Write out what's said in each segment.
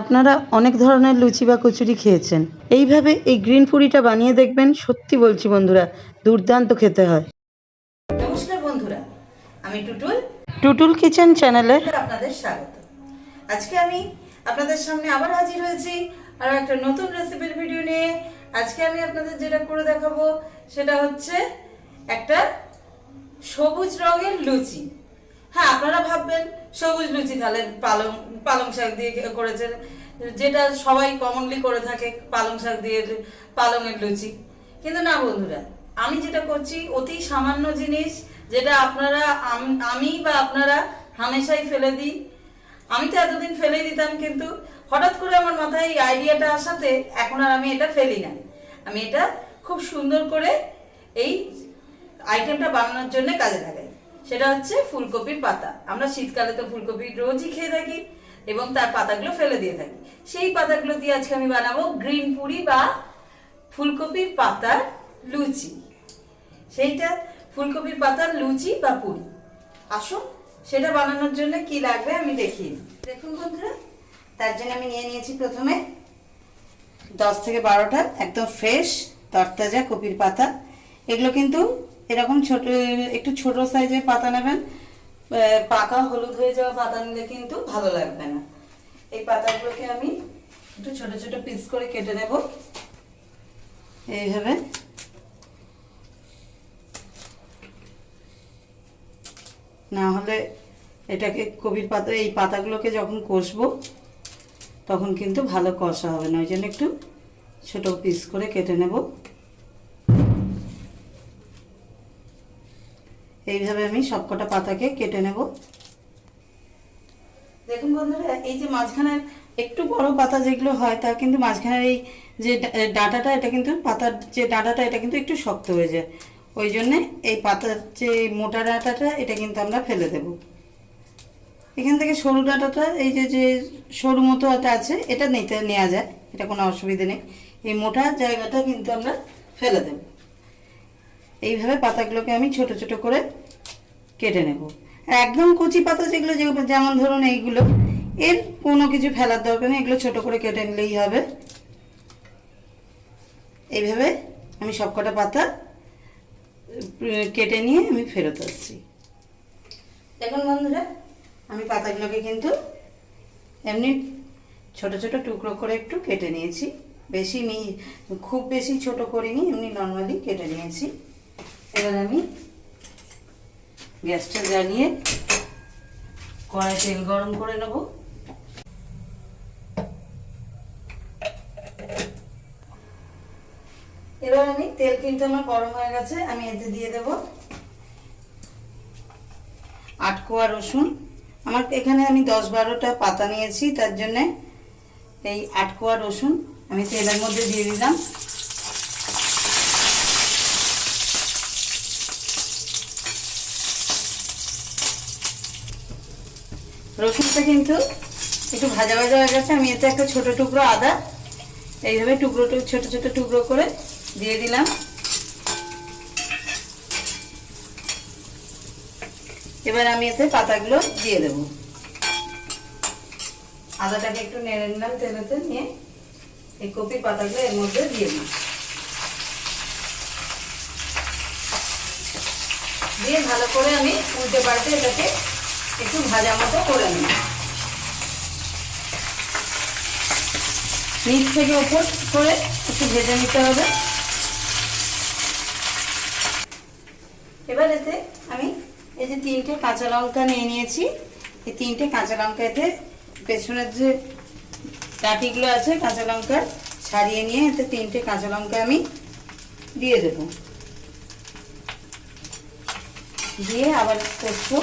আপনারা অনেক ধরনের লুচি বা কচুরি খেয়েছেন। এইভাবে এই গ্রিন পুরিটা বানিয়ে দেখবেন সত্যি বলছি বন্ধুরা দুর্দান্ত খেতে হয়। নমস্কার বন্ধুরা আমি টুটুল। টুটুল কিচেন চ্যানেলে আপনাদের স্বাগত। আজকে আমি আপনাদের সামনে আবার হাজির হয়েছি আর একটা নতুন রেসিপির ভিডিও নিয়ে। আজকে আমি আপনাদের যেটা করে দেখাবো সেটা হচ্ছে একটা সবুজ রঙের লুচি। হ্যাঁ আপনারা ভাববেন, সবুজ লুচি তাহলে পালং পালং শাক দিয়ে করেছেন। যেটা সবাই কমনলি করে থাকে, পালং শাক দিয়ে, পালংয়ের লুচি। কিন্তু না বন্ধুরা, আমি যেটা করছি, অতি সামান্য জিনিস যেটা আপনারা, আম- বা আপনারা হামেশাই ফেলে দিই। আমি তো এতদিন ফেলেই দিতাম, কিন্তু হঠাৎ করে আমার মাথায় এই আইডিয়াটা আসাতে এখন আর আমি এটা ফেলি না। আমি এটা খুব সুন্দর করে এই আইটেমটা বানানোর জন্য কাজে লাগাই। সেটা হচ্ছে ফুলকপির পাতা। আমরা শীতকালে তো ফুলকপি রোজই খেয়ে থাকি এবং তার পাতাগুলো ফেলে দিয়ে থাকি। সেই পাতাগুলো দিয়ে আজকে আমি বানাবো গ্রিন পুরি বা ফুলকপির পাতার লুচি। সেইটা ফুলকপির পাতার লুচি বা পুরি। আসুন, সেটা বানানোর জন্য কি লাগবে আমি দিই। দেখুন বন্ধুরা, তার জন্য আমি নিয়ে নিয়েছি প্রথমে দশ থেকে বারোটা, একদম ফ্রেশ তরতাজা কপির পাতা। এগুলো কিন্তু এরকম ছোট, একটু ছোট সাইজের পাতা নেবেন। পাকা হলুদ হয়ে যাওয়া পাতা নিলে কিন্তু ভালো লাগবে না। এই পাতাগুলোকে আমি একটু ছোট ছোট পিস করে কেটে নেব। এইভাবে। না হলে এটাকে কবির পাতা, এই পাতাগুলোকে যখন কষবো, তখন কিন্তু ভালো কষা হবে না। ওই জন্য একটু ছোট পিস করে কেটে নেব। এইভাবে আমি সবকটা পাতাকে কেটে নেব। দেখুন বন্ধুরা, এই যে মাঝখানের একটু বড় পাতা যেগুলো হয়, তা কিন্তু মাঝখানের এই যে ডাঁটাটা, এটা কিন্তু পাতার যে ডাঁটাটা, এটা কিন্তু একটু শক্ত হয়ে যায়। ওই জন্যে এই পাতার যে মোটা ডাঁটাটা, এটা কিন্তু আমরা ফেলে দেব। এখান থেকে সরু ডাঁটাটা, এই যে যে সরু মতো একটা আছে, এটা নিতে নেওয়া যায়, এটা কোনো অসুবিধা নেই। এই মোটা জায়গাটা কিন্তু আমরা ফেলে দেব। এইভাবে পাতাগুলোকে আমি ছোট ছোট করে কেটে নেব। একদম কচি পাতা যেগুলো যেমন ধরুন এইগুলো, এর কোনো কিছু ফেলার দরকার নেই, এগুলো ছোট করে কেটে নিলেই হবে। এইভাবে আমি সবকটা পাতা কেটে নিয়ে আমি ফেরত আসছি। দেখুন বন্ধুরা, আমি পাতাগুলোকে কিন্তু এমনি ছোট ছোট টুকরো করে একটু কেটে নিয়েছি। বেশি মি খুব বেশি ছোট করিনি, এমনি নর্মালি কেটে নিয়েছি। এবার আমি গ্যাসটা জ্বালিয়ে কড়াই তেল গরম করে নেব। এবার আমি তেল কিন্তু আমার গরম হয়ে গেছে, আমি এতে দিয়ে দেব আট কোয়া রসুন। আমার এখানে আমি দশ বারোটা পাতা নিয়েছি, তার জন্যে এই আট কোয়া রসুন আমি তেলের মধ্যে দিয়ে দিলাম। রসুনটা কিন্তু একটু ভাজা ভাজা হয়ে গেছে। আমি এতে একটা ছোট টুকরো আদা, এইভাবে টুকরো টুকরো, ছোট ছোট টুকরো করে দিয়ে দিলাম। এবার আমি এতে পাতাগুলো দিয়ে দেব। আদাটাকে একটু নেড়ে নিলাম তেলেতে নিয়ে। এই কপির পাতাগুলো এর মধ্যে দিয়ে দিই দিয়ে ভালো করে আমি উল্টে পাল্টে এটাকে একটু ভাজা মতো করে নিই নিচ থেকে ওপর করে একটু ভেজে নিতে হবে। এবার এতে আমি এই যে তিনটে কাঁচা লঙ্কা নিয়ে নিয়েছি। এই তিনটে কাঁচা লঙ্কা এতে পেছনের যে ডাঁটিগুলো আছে, কাঁচা লঙ্কার ছাড়িয়ে নিয়ে এতে তিনটে কাঁচা লঙ্কা আমি দিয়ে দেব। দিয়ে আবার কষবো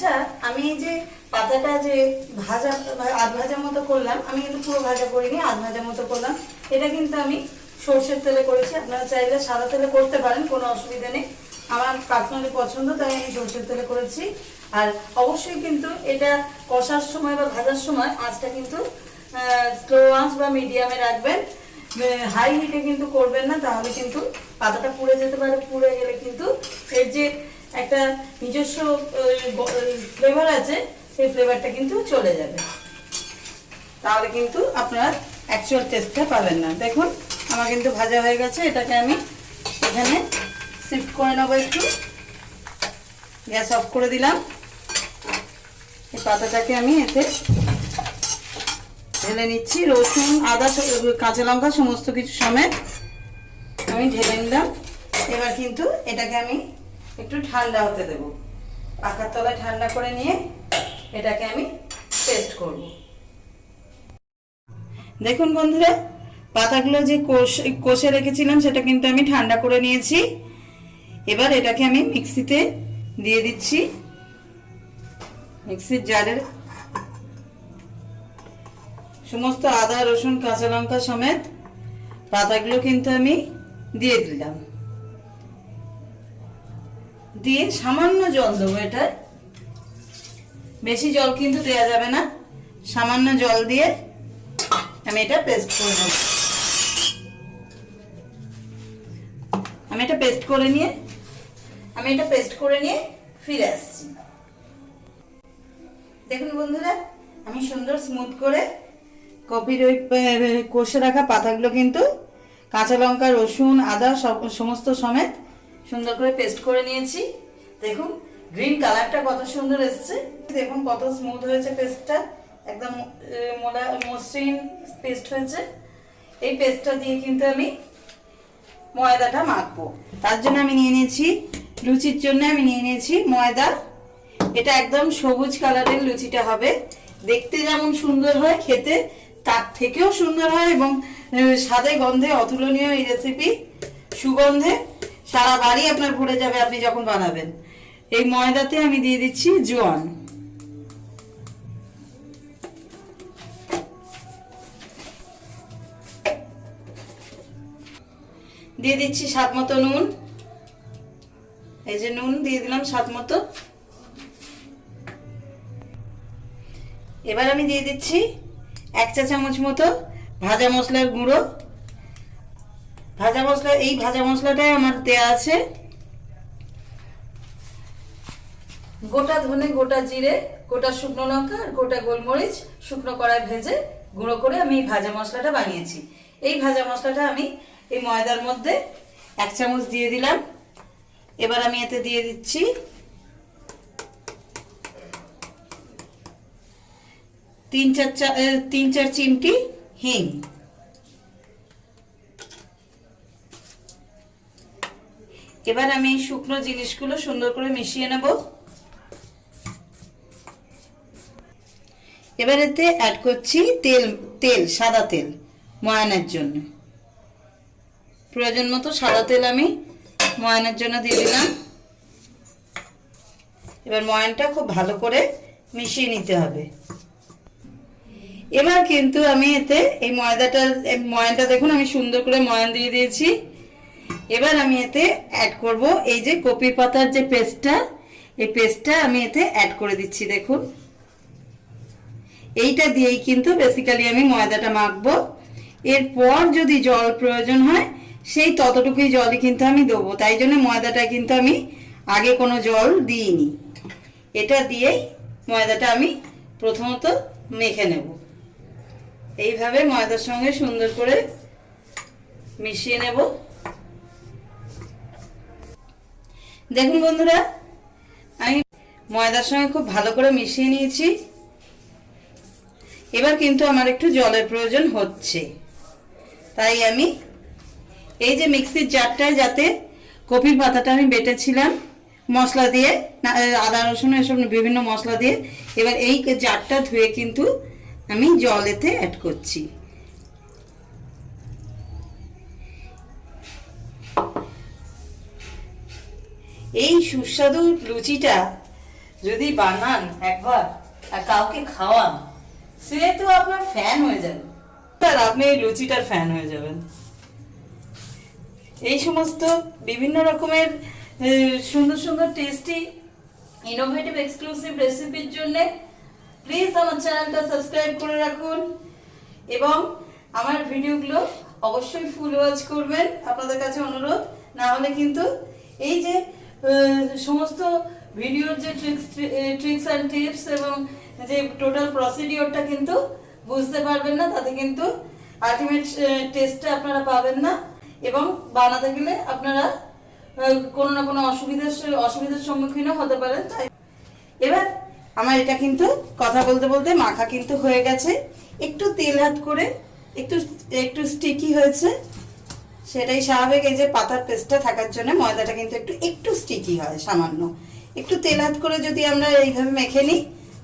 আচ্ছা আমি এই যে পাতাটা যে ভাজা, আধ ভাজা মতো করলাম, আমি কিন্তু পুরো ভাজা করিনি, আধ ভাজা মতো করলাম। এটা কিন্তু আমি সর্ষের তেলে করেছি, আপনারা চাইলে সাদা তেলে করতে পারেন, কোনো অসুবিধা নেই। আমার পার্সোনালি পছন্দ, তাই আমি সর্ষের তেলে করেছি। আর অবশ্যই কিন্তু এটা কষার সময় বা ভাজার সময় আঁচটা কিন্তু স্লো আঁচ বা মিডিয়ামে রাখবেন। হাই হিটে কিন্তু করবেন না, তাহলে কিন্তু পাতাটা পুড়ে যেতে পারে, পুড়ে গেলে কিন্তু এর যে একটা নিজস্ব ফ্লেভার আছে, সেই ফ্লেভারটা কিন্তু চলে যাবে। তাহলে কিন্তু আপনার অ্যাকচুয়াল টেস্টটা পাবেন না। দেখুন, আমার কিন্তু ভাজা হয়ে গেছে, এটাকে আমি এখানে শিফট করে নেব একটু। গ্যাস অফ করে দিলাম। এই পাতাটাকে আমি এতে ঢেলে নিচ্ছি। রসুন, আদা কাঁচা লঙ্কা, সমস্ত কিছু সমেত আমি ঢেলে নিলাম। এবার কিন্তু এটাকে আমি একটু ঠান্ডা হতে দেব। পাখার তলায় ঠান্ডা করে নিয়ে এটাকে আমি পেস্ট করব। দেখুন বন্ধুরা, পাতাগুলো যে কোষ, কষে রেখেছিলাম সেটা কিন্তু আমি ঠান্ডা করে নিয়েছি। এবার এটাকে আমি মিক্সিতে দিয়ে দিচ্ছি। মিক্সির জারের সমস্ত আদা, রসুন, কাঁচা লঙ্কা সমেত পাতাগুলো কিন্তু আমি দিয়ে দিলাম। দিয়ে সামান্য জল দেবো এটা। বেশি জল কিন্তু দেওয়া যাবে না। সামান্য জল দিয়ে আমি এটা পেস্ট করে নেব। আমি এটা পেস্ট করে নিয়ে, আমি এটা পেস্ট করে নিয়ে ফিরে আসছি। দেখুন বন্ধুরা, আমি সুন্দর স্মুথ করে কপির ওই কষে রাখা পাতাগুলো কিন্তু কাঁচা লঙ্কা, রসুন, আদা সমস্ত সমেত সুন্দর করে পেস্ট করে নিয়েছি। দেখুন গ্রিন কালারটা কত সুন্দর এসছে। দেখুন, কত স্মুথ হয়েছে পেস্টটা একদম মোলা, মসৃণ পেস্ট হয়েছে। এই পেস্টটা দিয়ে কিন্তু আমি ময়দাটা মাখবো। তার জন্য আমি নিয়ে নিয়েছি, লুচির জন্য আমি নিয়ে নিয়েছি ময়দা। এটা একদম সবুজ কালারের লুচিটা হবে। দেখতে যেমন সুন্দর হয়, খেতে তার থেকেও সুন্দর হয় এবং স্বাদে গন্ধে অতুলনীয় এই রেসিপি সুগন্ধে সারা বাড়ি আপনার ভরে যাবে আপনি যখন বানাবেন। এই ময়দাতে আমি দিয়ে দিচ্ছি জোয়ান। দিয়ে দিচ্ছি স্বাদ মতো নুন। এই যে নুন দিয়ে দিলাম স্বাদ মতো। এবার আমি দিয়ে দিচ্ছি এক চা চামচ মতো ভাজা মশলার গুঁড়ো। ভাজা মশলা, এই ভাজা মশলাটাই আমার দেয়া আছে। গোটা ধনে, গোটা জিরে, গোটা শুকনো লঙ্কা আর গোটা গোলমরিচ শুকনো কড়াই ভেজে গুঁড়ো করে আমি এই ভাজা মশলাটা বানিয়েছি। এই ভাজা মশলাটা আমি এই ময়দার মধ্যে এক চামচ দিয়ে দিলাম। এবার আমি এতে দিয়ে দিচ্ছি তিন চার চা তিন চার চিমটি হিং। এবার আমি শুকনো জিনিসগুলো সুন্দর করে মিশিয়ে নেব। এবার এতে অ্যাড করছি তেল তেল, সাদা তেল, ময়ানের জন্য। প্রয়োজন মতো সাদা তেল আমি ময়ানের জন্য দিয়ে দিলাম। এবার ময়ানটা খুব ভালো করে মিশিয়ে নিতে হবে। এবার কিন্তু আমি এতে এই ময়দাটা ময়ানটা দেখুন আমি সুন্দর করে ময়ান দিয়ে দিয়েছি। এবার আমি এতে অ্যাড করব এই যে কপি পাতার যে পেস্টটা এই পেস্টটা আমি এতে অ্যাড করে দিচ্ছি, দেখুন। এইটা দিয়েই কিন্তু বেসিক্যালি আমি ময়দাটা মাখবো। এরপর যদি জল প্রয়োজন হয়, সেই ততটুকুই জলই কিন্তু আমি দেবো। তাই জন্য ময়দাটা কিন্তু আমি আগে কোনো জল দিইনি। এটা দিয়েই ময়দাটা আমি প্রথমত মেখে নেব। এইভাবে ময়দার সঙ্গে সুন্দর করে মিশিয়ে নেব। দেখুন বন্ধুরা, আমি ময়দার সঙ্গে খুব ভালো করে মিশিয়ে নিয়েছি। এবার কিন্তু আমার একটু জলের প্রয়োজন হচ্ছে। তাই আমি এই যে মিক্সির জারটায় যাতে কপির পাতাটা আমি বেটেছিলাম, মশলা দিয়ে আদা, রসুন, এসব বিভিন্ন মশলা দিয়ে, এবার এই জারটা ধুয়ে কিন্তু আমি জলেতে অ্যাড করছি। এই সুস্বাদু লুচিটা যদি বানান একবার আর কাউকে খাওয়ান, সে তো আপনার ফ্যান হয়ে যাবে। আর আপনি এই লুচিটার ফ্যান হয়ে যাবেন। এই সমস্ত বিভিন্ন রকমের সুন্দর সুন্দর টেস্টি ইনোভেটিভ এক্সক্লুসিভ রেসিপির জন্যে প্লিজ আমার চ্যানেলটা সাবস্ক্রাইব করে রাখুন এবং আমার ভিডিওগুলো অবশ্যই ফুল ওয়াচ করবেন। আপনাদের কাছে অনুরোধ, না হলে কিন্তু এই যে সমস্ত ভিডিওর যে ট্রিক্স ট্রিক্স অ্যান্ড টিপস এবং যে টোটাল প্রসিডিওরটা কিন্তু বুঝতে পারবেন না, তাতে কিন্তু আলটিমেট টেস্টটা আপনারা পাবেন না এবং বানাতে গেলে আপনারা কোনো না কোনো অসুবিধার অসুবিধার সম্মুখীনও হতে পারেন, তাই। এবার আমার এটা কিন্তু কথা বলতে বলতে মাখা কিন্তু হয়ে গেছে। একটু তেল হাত করে একটু একটু স্টিকি হয়েছে। সেটাই স্বাভাবিক, এই যে পাতার পেস্টটা থাকার জন্য ময়দাটা কিন্তু একটু একটু স্টিকি হয় সামান্য। একটু তেল হাত করে যদি আমরা এইভাবে মেখে নিই,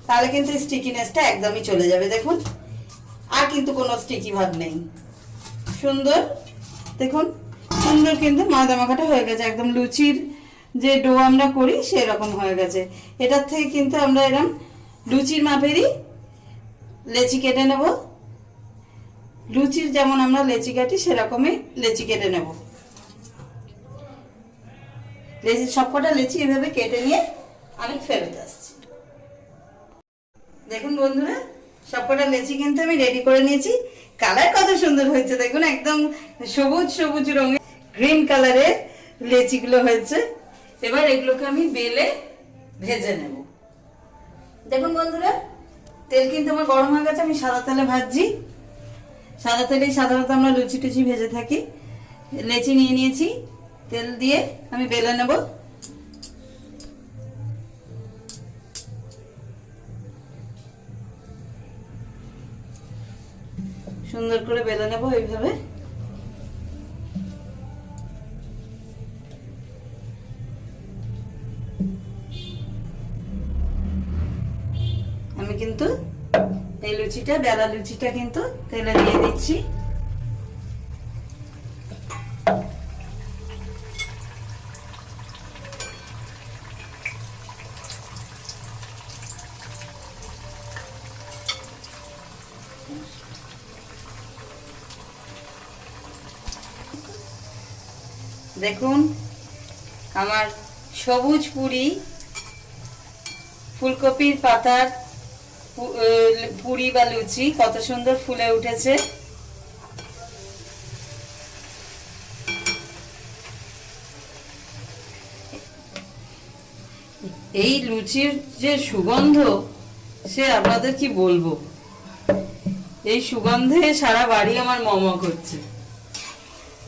তাহলে কিন্তু স্টিকিনেসটা একদমই চলে যাবে। দেখুন, আর কিন্তু কোনো স্টিকি ভাব নেই। সুন্দর, দেখুন, সুন্দর কিন্তু ময়দা মাখাটা হয়ে গেছে। একদম লুচির যে ডো আমরা করি, সেরকম হয়ে গেছে। এটার থেকে কিন্তু আমরা এরকম লুচির মাপেরই লেচি কেটে নেব। লুচির যেমন আমরা লেচি কাটি, সেরকমই লেচি কেটে নেব। লেচি সবকটা লেচি এভাবে কেটে নিয়ে আমি ফেরত আসছি। দেখুন বন্ধুরা, সবকটা লেচি কিন্তু আমি রেডি করে নিয়েছি। কালার কত সুন্দর হয়েছে, দেখুন একদম সবুজ সবুজ রঙের গ্রিন কালারের লেচিগুলো হয়েছে। এবার এগুলোকে আমি বেলে ভেজে নেব। দেখুন বন্ধুরা, তেল কিন্তু আমার গরম হয়ে গেছে, আমি সাদা তেলে ভাজছি। সাদা তেলেই সাধারণত আমরা লুচি টুচি ভেজে থাকি। লেচি নিয়ে নিয়েছি, তেল দিয়ে আমি বেলে নেব। সুন্দর করে বেলে নেব এইভাবে। লুচিটা বেলা লুচিটা কিন্তু তেলে দিয়ে দিচ্ছি। দেখুন আমার সবুজ পুরি ফুলকপির পাতার পুরি বা লুচি, কত সুন্দর ফুলে উঠেছে। এই লুচির যে সুগন্ধ, সে আপনাদের কি বলব? এই সুগন্ধে সারা বাড়ি আমার মম করছে।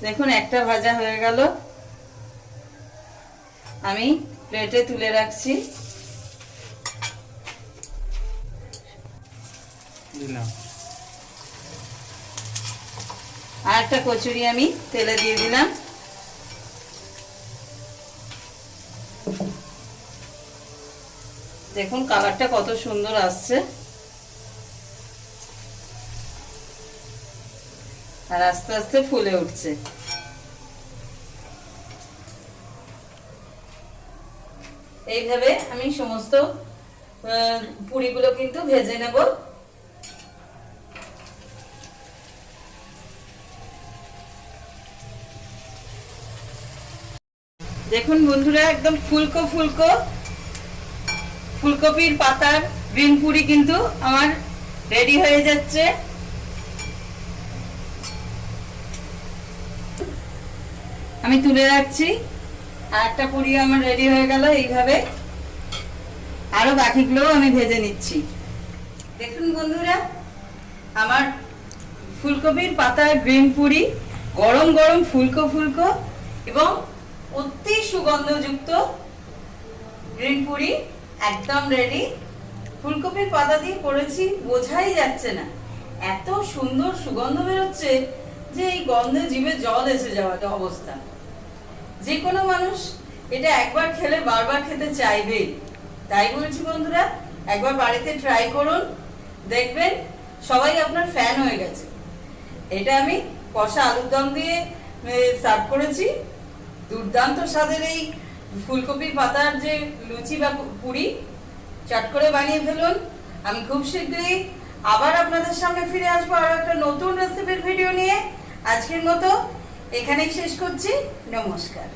দেখুন, একটা ভাজা হয়ে গেল। আমি প্লেটে তুলে রাখছি। দিলাম আর একটা কচুরি আমি তেলে দিয়ে দিলাম। দেখুন কালারটা কত সুন্দর আসছে। আর আস্তে আস্তে ফুলে উঠছে। এইভাবে আমি সমস্ত পুরিগুলো কিন্তু ভেজে নেব। দেখুন বন্ধুরা, একদম ফুলকো ফুলকো, ফুলকপির পাতার গ্রিন পুরি কিন্তু আমার রেডি হয়ে যাচ্ছে। আমি তুলে রাখছি, আর একটা পুরি আমার রেডি হয়ে গেল এইভাবে। আরও বাকিগুলোও আমি ভেজে নিচ্ছি। দেখুন বন্ধুরা, আমার ফুলকপির পাতার গ্রিন পুরি, গরম গরম ফুলকো ফুলকো এবং অতি সুগন্ধযুক্ত গ্রিন পুরি, একদম রেডি ফুলকপির পাতা দিয়ে করেছি, বোঝাই যাচ্ছে না। এত সুন্দর সুগন্ধ বেরোচ্ছে যে এই গন্ধে জিভে জল এসে যাওয়ার অবস্থা। যে কোনো মানুষ এটা একবার খেলে বারবার খেতে চাইবে তাই বলছি বন্ধুরা, একবার বাড়িতে ট্রাই করুন। দেখবেন সবাই আপনার ফ্যান হয়ে গেছে। এটা আমি কষা আলুর দম দিয়ে সার্ভ করেছি। দুর্দান্ত স্বাদের এই ফুলকপির পাতার যে লুচি বা পুরি, চট করে বানিয়ে ফেলুন। আমি খুব শীঘ্রই আবার আপনাদের সামনে ফিরে আসব আরও একটা নতুন রেসিপির ভিডিও নিয়ে। আজকের মতো এখানেই শেষ করছি। নমস্কার।